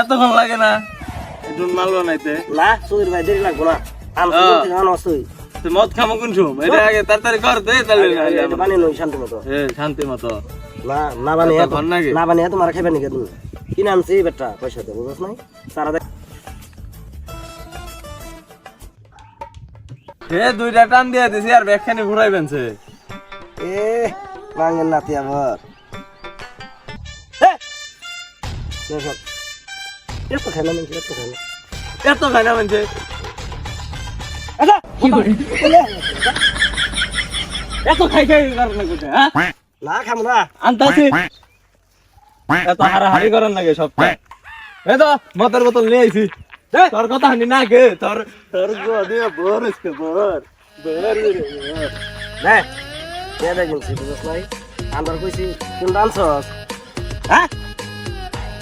এতক্ষণ লাগে না। একটু মাল বানাইতে না সুধীর ভাই দেরি লাগবো না। হ্যাঁ। মদ খামো কোন সময়? এটা আগে তাড়াতাড়ি কর দে তাহলে বানিয়ে নই শান্তি মতো। এ শান্তি মতো। না না বানিয়ে? না বানিয়ে তোমার খাইবে নাকি তুমি? কিনে আনছি বেটা? পয়সা দেবো বুঝছ নাই? সারা দেখ এ দুইটা টান দিয়ে দিছি আর ব্যাগখানি ঘুরাইবেন সে এ বাঙের নাতি আবার। এত খাই না এত খাই না এত খাই না মানছে এত খাই খাই কারণে কোথায় হ্যাঁ না খাব না আনতাছি এত হারাহারি করার লাগে সব এই তো মতের বোতল নিয়ে আইছি তোর কথা হানি না কে তোর তোর গো দিয়ে বর আজকে বর বর। নে কে দেখছি বুঝছ নাই আন্দার কইছি কোন ডান্সস হ্যাঁ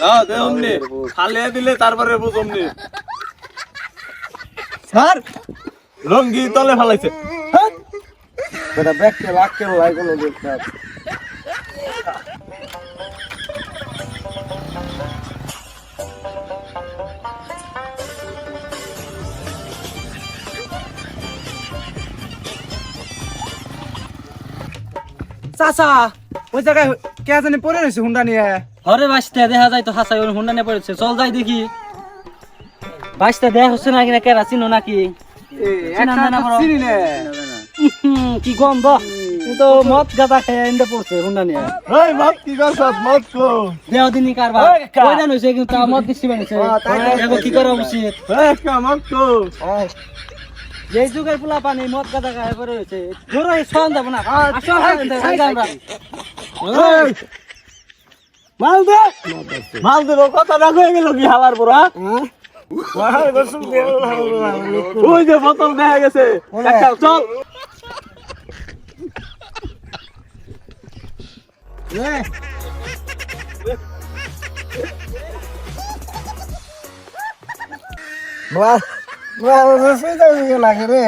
হ্যাঁ দে অমনি। খালিয়ে দিলে তারপরে বুঝ অমনি। স্যার। লঙ্গি তলে ফেলাইছে। বেটা ব্যাগকে লাগকে লাই কোনো দেখতে চাচা ওই জায়গায় কে জানি পড়ে রয়েছে হুন্ডা নিয়ে। ঘরে বাসতে দেখা যায় তো হাসাই ওর হুন্ডা নিয়ে পড়েছে। চল যাই দেখি। বাসতে দেখা হচ্ছে নাকি না কেরা চিনো নাকি? কি গন্ধ তো মদ গাদা খেয়ে এনে পড়ছে হুন্ডা নিয়ে। এই মত কি করছ মত কো? দেহ দিনই কারবার। ওই কা। কইরা নইছে কিন্তু তা মদ দিছি বানিছে দেখো কি করা উচিত। এই কা মত কো? যুগের পোলা পানি মদ গাদা খায় পড়ে রয়েছে। জোরে সন যাব না। আসো আমরা এই মাল দে মাল দে কথা না কয়ে গেল কি হালার পুরা ওই যে বোতল দেখা গেছে। চল লাগে রে?